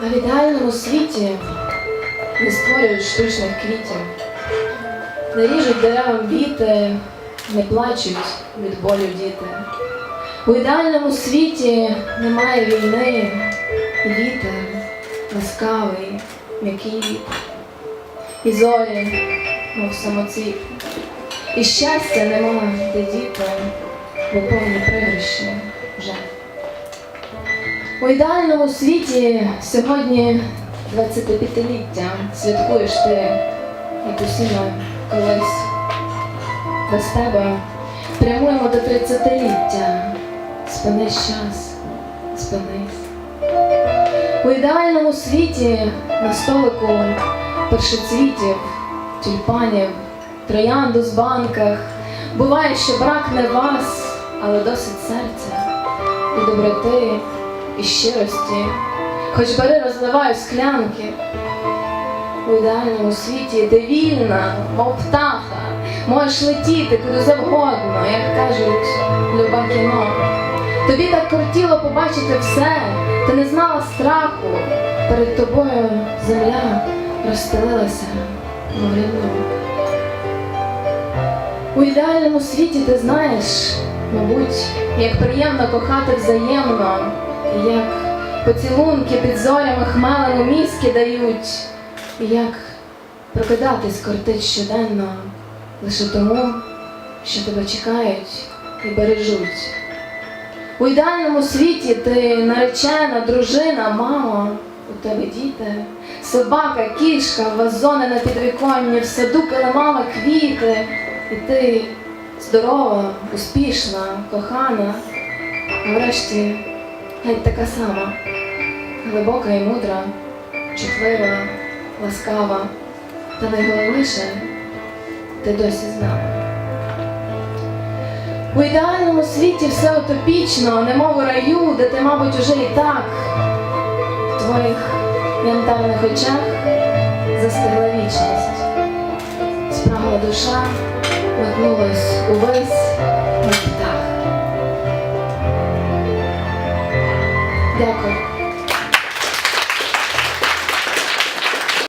А в ідеальному світі не створюють штучних квітів, не ріжуть деревам віти, не плачуть від болю діти. У ідеальному світі немає війни, вітер ласкавий, м'який. І зорі, мов самоцвіт. І щастя нема, де діти, бо повні пригрищі. У ідеальному світі сьогодні 25-ліття святкуєш ти, як усі ми колись. Без тебе прямуємо до 30-ліття. Спинись час, спинись. У ідеальному світі на столику першоцвітів, тюльпанів, троянду з банках. Буває, що бракне вас, але досить серця і доброти, і щирості. Хоч бери розливаю склянки. У ідеальному світі ти вільна, мов птаха, можеш летіти куди завгодно, як кажуть, люба кіно. Тобі так кортіло побачити все, ти не знала страху. Перед тобою земля розстелилася, мов рівно. У ідеальному світі ти знаєш, мабуть, як приємно кохати взаємно, як поцілунки під зорями хмелем мізки дають, і як прокидатись кортить щоденно лише тому, що тебе чекають і бережуть. У ідеальному світі ти наречена, дружина, мама, у тебе діти, собака, кішка, вазони на підвіконні, в саду килимами квіти, і ти здорова, успішна, кохана, врешті геть така сама, глибока і мудра, чутлива, ласкава, та найголовніше ти досі з нами. У ідеальному світі все утопічно, немов у раю, де ти, мабуть, уже і так в твоїх янтарних очах застигла вічність. Спрагла душа, метнулась увесь, Дякую.